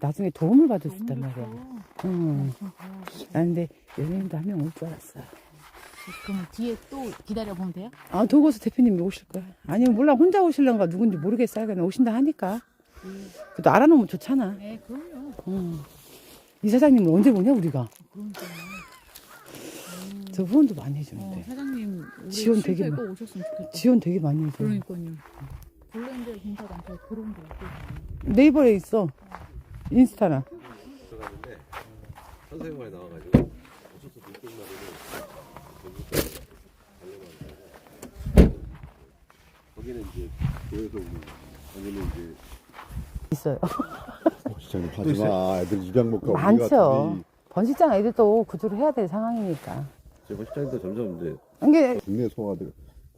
나중에 도움을 받을 수 있단 말이야. 어, 응. 어, 나 근데 연예인도 한 명 올 줄 알았어. 그럼 뒤에 또 기다려 보면 돼요? 아, 도고서 대표님이 오실 거야. 아니면 몰라, 혼자 오실런가 누군지 모르겠어요. 그냥 오신다 하니까. 그래도 알아놓으면 좋잖아. 네, 그럼요. 응. 이 사장님은 언제 보냐, 우리가? 저 후원도 많이 어, 해주는데. 사장님 우리 지원 되게 꼭 오셨으면 좋겠다. 지원 되게 많이 해줘. 그러니까요. 블렌드 공사도 안 돼. 그런 거 같고. 네이버에 있어. 인스타나. 들어갔는데 선생님만에 나와가지고 어쩌서 물고기말이를 거기는 이제 교회에서 오는 거기는 이제 있어요. 시장님 또 하지? 마. 애들 입양목과 많죠. 번식장 애들도 구조를 해야 될 상황이니까. 제 시장도 점점 이제 이게 국내 소화들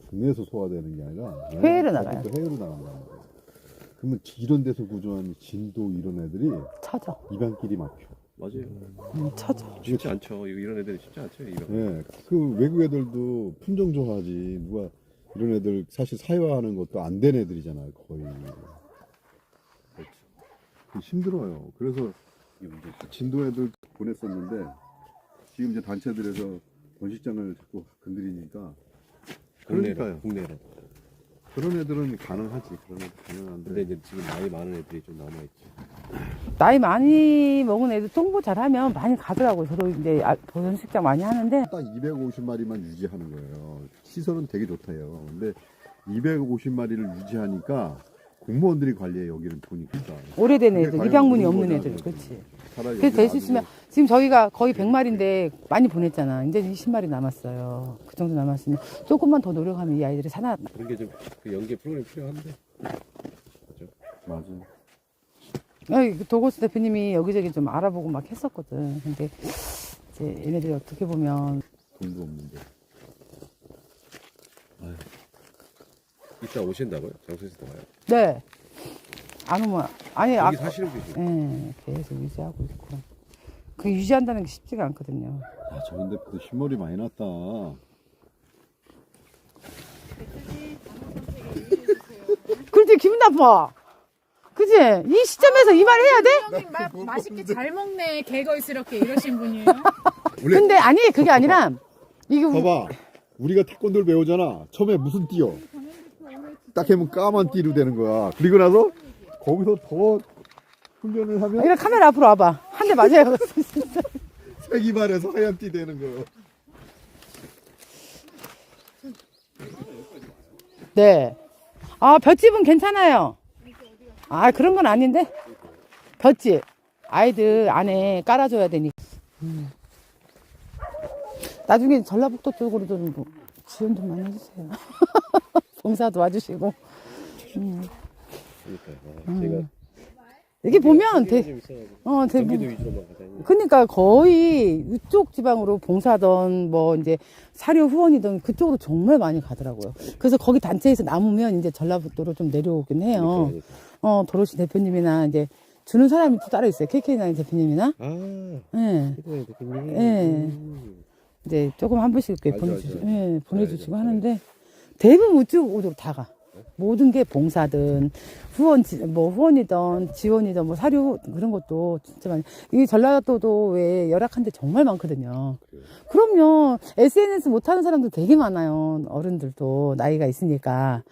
국내에서 소화되는 게 아니라 해외로 나가요. 또 해외로 나간다는 거예요. 그러면 이런 데서 구조한 진도 이런 애들이 쳐져. 입양길이 막혀. 맞아요. 음, 쳐져. 쉽지 않죠. 이런 애들이 쉽지 않죠. 예, 그 외국 애들도 품종 좋아하지. 누가 이런 애들 사실 사회화하는 것도 안 된 애들이잖아요, 거의. 그렇죠. 그 힘들어요. 그래서. 진도 애들 보냈었는데 지금 이제 단체들에서 번식장을 자꾸 건드리니까 그러니까요. 국내로. 그런 애들은 가능하지. 그런 애들 가능한데. 근데 이제 지금 나이 많은 애들이 좀 남아있지. 나이 많이 먹은 애들 통보 잘하면 많이 가더라고요. 저도 이제 아, 번식장 많이 하는데 딱 250마리만 유지하는 거예요. 시설은 되게 좋다요. 근데 250마리를 유지하니까 공무원들이 관리해 여기를 보니까. 오래된 애들, 입양문이 없는. 애들, 그렇지. 차라리 그래서 될수 여기 있으면 지금 저희가 거의 100마리인데 많이 보냈잖아. 이제 20마리 남았어요. 그 정도 남았으면 조금만 더 노력하면 이 아이들이 살아. 그런 게좀 그 연계 프로그램 필요한데. 맞아. 어, 도고스 대표님이 여기저기 좀 알아보고 막 했었거든. 근데 이제 얘네들이 어떻게 보면 돈도 없는데. 이따 오신다고요? 장소에서 나와요. 네. 안 오면 아니 아, 여기 사시는 분이죠. 예, 계속 유지하고 있고. 그 유지한다는 게 쉽지가 않거든요. 아, 저런 데도 흰머리 많이 났다. 그럴 때 기분 나빠. 그지? 이 시점에서 이말 해야 돼? 형님 마, 맛있게 잘 먹네. 개걸스럽게 이러신 분이에요. 근데 아니 그게 아니라 이게 우- 봐봐. 우리가 태권도를 배우잖아. 처음에 무슨 띠요? 딱 하면 까만 띠로 되는 거야. 그리고 나서 거기서 더 훈련을 하면 이거 카메라 앞으로 와봐. 한 대 맞아요. 세기말에서 하얀 띠 되는 거예요. 네. 아, 볏집은 괜찮아요. 아, 그런 건 아닌데? 볏집. 아이들 안에 깔아줘야 되니까. 음. 나중에 전라북도 쪽으로도 좀뭐 지원 좀 많이 해주세요. 봉사도 와주시고. 아, 제가 여기 보면 대... 어, 대부분. 그러니까 거의 이쪽 지방으로 봉사던 뭐 이제 사료 후원이든 그쪽으로 정말 많이 가더라고요. 그래서 거기 단체에서 남으면 이제 전라북도로 좀 내려오긴 해요. 그러니까. 어, 도로시 대표님이나 이제 주는 사람이 또 따로 있어요. KK9 대표님이나. 아, 예. 대표님. 예. 음. 이제 조금 한 번씩 이렇게 보내주시고. 예, 보내주시고. 하는데 대부분 우측으로 다 가. 모든 게 봉사든 후원 지- 뭐 후원이든 지원이든 뭐 사료 그런 것도 진짜 많이 이 전라도도 왜 열악한 데 정말 많거든요. 그럼요. SNS 못 하는 사람도 되게 많아요. 어른들도 나이가 있으니까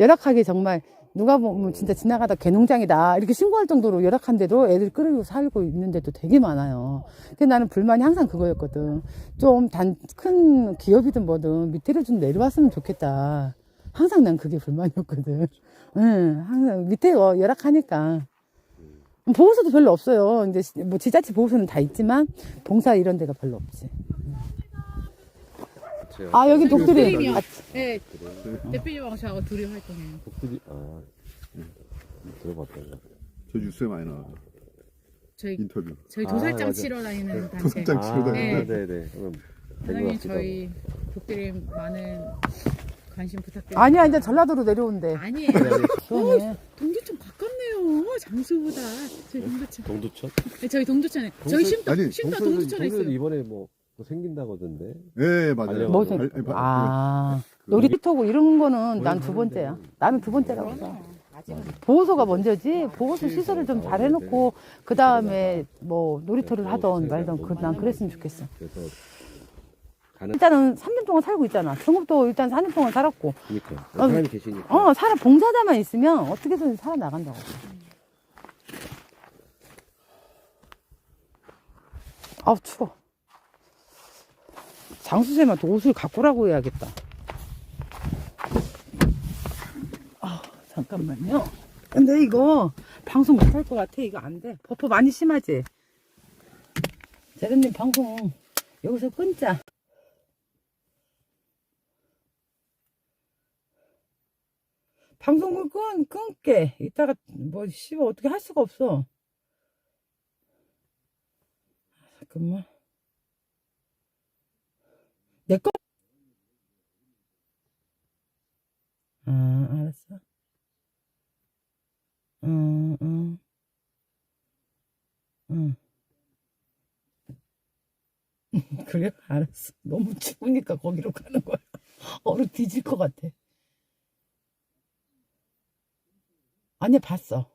열악하게 정말 누가 보면 진짜 지나가다 개농장이다 이렇게 신고할 정도로 열악한데도 애들 끌고 살고 있는데도 되게 많아요. 근데 나는 불만이 항상 그거였거든. 좀 단 큰 기업이든 뭐든 밑으로 좀 내려왔으면 좋겠다. 항상 난 그게 불만이었거든. 응, 항상 밑에 어, 열악하니까. 보호소도 별로 없어요. 이제 시- 뭐 지자체 보호소는 다 있지만 봉사 이런 데가 별로 없지. 아 여기 독들이. 아, 네. 대표님하고 저하고 둘이 활동해요. 독들이 아 음, 들어봤다. 이거. 저 뉴스에 많이 나와요. 저희 인터뷰. 저희 아, 도살장 맞아. 치러 다니는 단체. 도살장 치러 다니는 네. 아, 네, 네. 같기도 저희 독들이 많은 관심 부탁드립니다. 아니야 이제 전라도로 내려온대. 아니에요. 그러네. 동두천 가깝네요. 장수보다. 저희 동두천. 하고. 동두천? 네, 저희 동두천에. 저희 동두천- 쉼터 아니, 쉼터 동두천- 동두천에 동두천 있어요. 이번에 뭐, 뭐 생긴다거든데. 네, 맞아요. 뭐 알- 알- 아 그- 놀이터고 이런 거는 난 두. 번째야. 나는 두 번째라고 봐. 아직 보호소가 먼저지 보호소 시설을 좀 잘 해놓고 그 다음에 뭐 놀이터를 하던 말던 그, 난 그랬으면 좋겠어. 그래서 가는 일단은 3년 동안 살고 있잖아. 중국도 일단 4년 동안 살았고. 그러니까 어, 사람이 계시니까 어, 살아, 봉사자만 있으면 어떻게든 살아 나간다고. 아우, 추워. 장수쌤한테 옷을 갖고 오라고 해야겠다. 아, 잠깐만요. 근데 이거 방송 못할 것 같아. 이거 안 돼. 버퍼 많이 심하지? 재련님 방송 여기서 끊자. 방송을 끊, 끊게. 이따가 뭐, 씹어 어떻게 할 수가 없어. 잠깐만. 내 거? 아, 알았어. 응, 응. 응. 그래? 알았어. 너무 추우니까 거기로 가는 거야. 얼어 뒤질 것 같아. 아니, 봤어.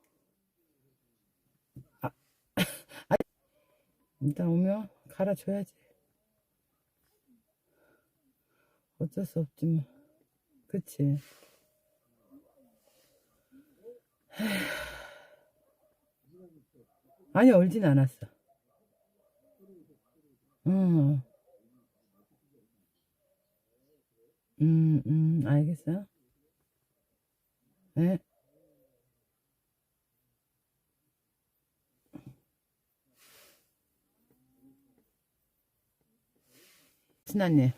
아, 아니, 일단 오면 갈아줘야지. 어쩔 수 없지만. 그치. 에휴. 아니, 얼진 않았어. 응. 음, 음, 알겠어. 네. 신나님.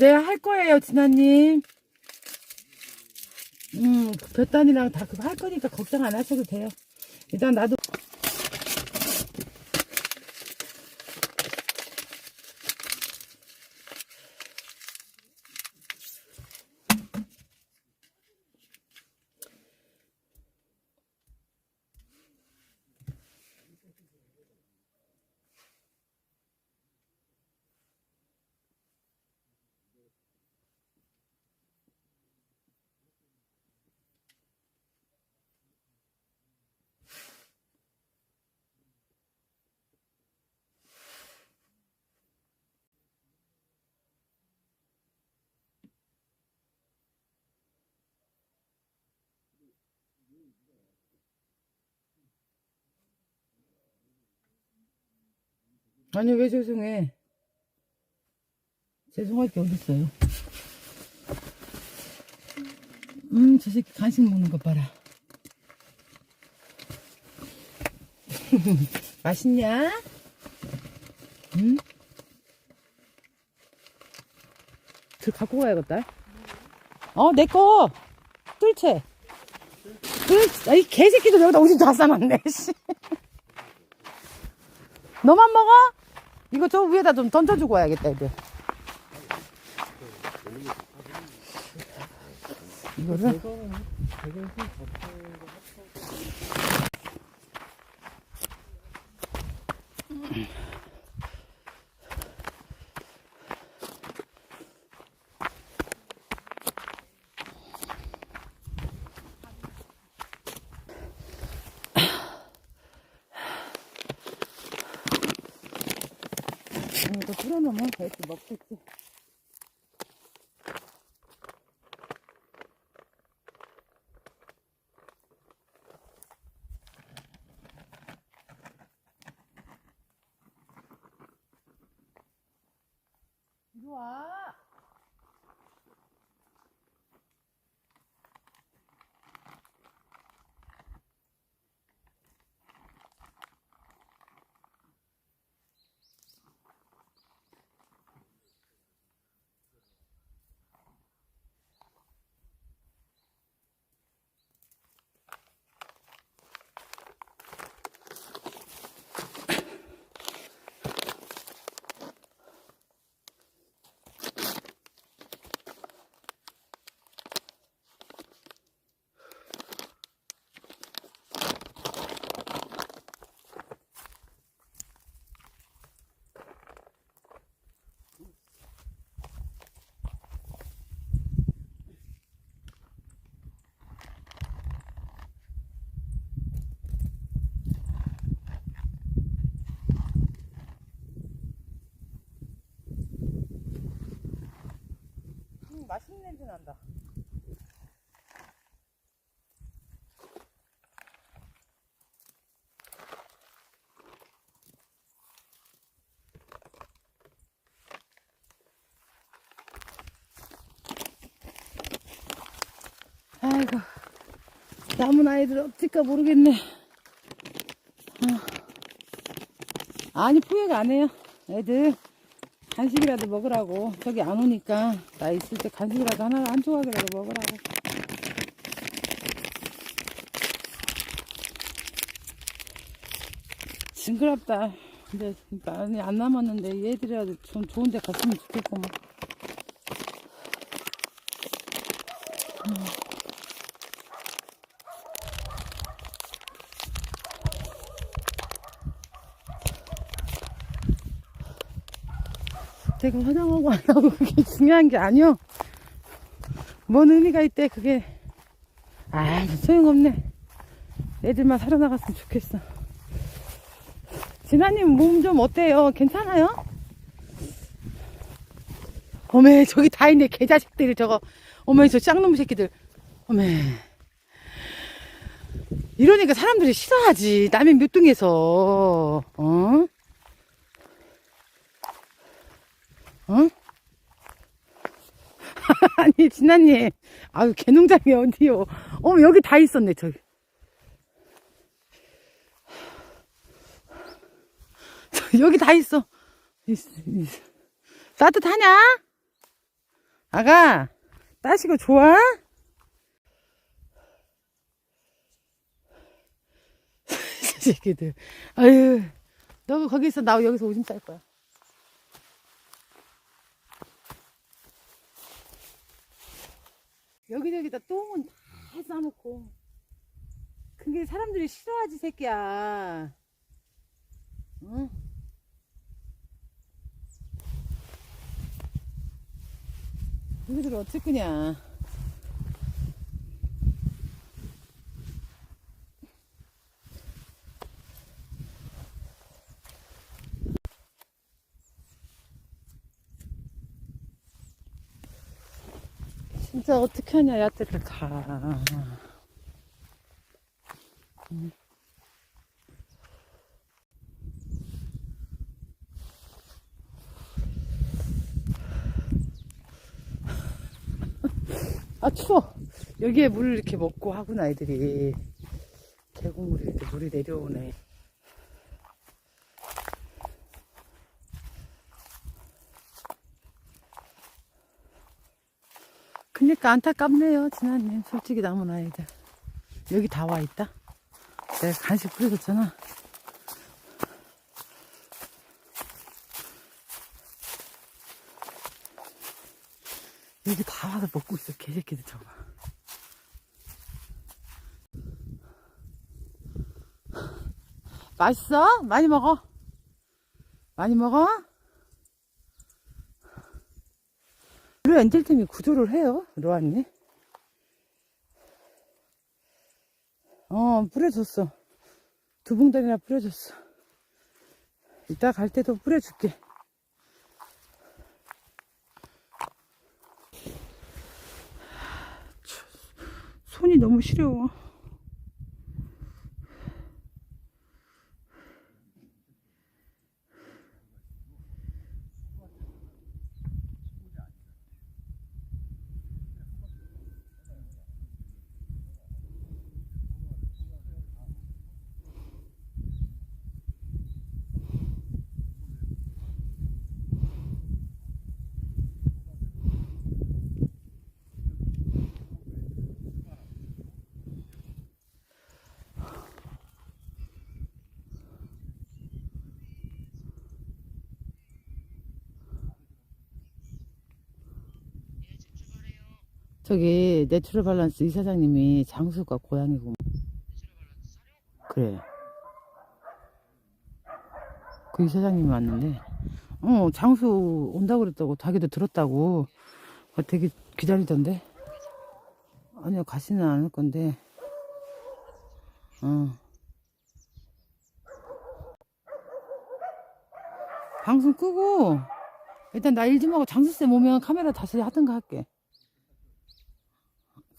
네, 할 거예요, 진아님. 음, 볕단이랑 다 그거 할 거니까 걱정 안 하셔도 돼요. 일단 나도. 아니, 왜 죄송해? 죄송할 게 어딨어요. 음, 저 새끼 간식 먹는 거 봐라. 맛있냐? 응? 들 갖고 가야겠다. 어, 내 거! 뜰채! 뜰, 아, 이 개새끼도 여기다 오줌 다 싸놨네, 씨. 너만 먹어? 이거 저 위에다 좀 던져주고 와야겠다, 애들. 이거를. 이거 풀어놓으면 이렇게 먹겠지. 음, 맛있는 냄새 난다. 아이고, 남은 아이들 어쩔까 모르겠네. 아. 아니, 포획 안 해요. 애들 간식이라도 먹으라고. 저기 안 오니까 나 있을 때 간식이라도 하나 한 조각이라도 먹으라고. 징그럽다. 근데 많이 안 남았는데 얘들이라도 좀 좋은 데 갔으면 좋겠구만. 제가 화장하고 안 하고 그게 중요한 게 아니요. 뭔 의미가 있대 그게. 아 소용없네. 애들만 살아나갔으면 좋겠어. 진아님 몸 좀 어때요? 괜찮아요? 어메 저기 다 있네 개자식들이 저거. 어메 저 쌍놈 새끼들. 어메. 이러니까 사람들이 싫어하지. 남의 묘뚱에서. 어? 어? 아니, 진아님. 아유, 개농장이 어디요? 어머, 여기 다 있었네, 저기. 저, 여기 다 있어. 있어, 있어. 따뜻하냐? 아가, 따시고 좋아? 이 새끼들. 아유, 너 거기서 나 여기서 오줌 쌀 거야. 여기저기다 똥은 다 싸놓고. 그게 사람들이 싫어하지, 새끼야. 응? 너희들 어쩔 거냐. 진짜 어떻게 하냐, 야채를 다. 음. 아, 추워. 여기에 물을 이렇게 먹고 하구나, 애들이. 계곡물이 이렇게 물이 내려오네. 그니까 안타깝네요, 진아님. 솔직히 남은 아이들. 여기 다 와 있다. 내가 간식 뿌려줬잖아. 여기 다 와서 먹고 있어, 개새끼들 저거. 맛있어? 많이 먹어? 많이 먹어? 블루 엔젤템이 구조를 해요, 로아님. 어, 뿌려줬어. 두 봉다리나 뿌려줬어. 이따 갈 때도 뿌려줄게. 손이 너무 시려워. 저기 내추럴 밸런스 이 사장님이 장수가 고양이고. 그래. 그 이 사장님이 왔는데 어 장수 온다고 그랬다고 자기도 들었다고. 어, 되게 기다리던데. 아니요 가시는 않을 건데. 어. 방송 끄고 일단 나 일 좀 하고 장수쌤 오면 카메라 다시 하든가 할게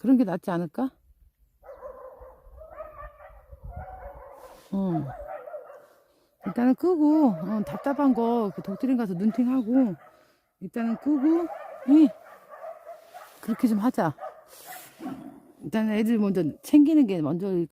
그런 게 낫지 않을까? 어. 일단은 끄고, 어, 답답한 거, 그 독트린 가서 눈팅하고, 일단은 끄고, 이, 그렇게 좀 하자. 일단은 애들 먼저 챙기는 게 먼저일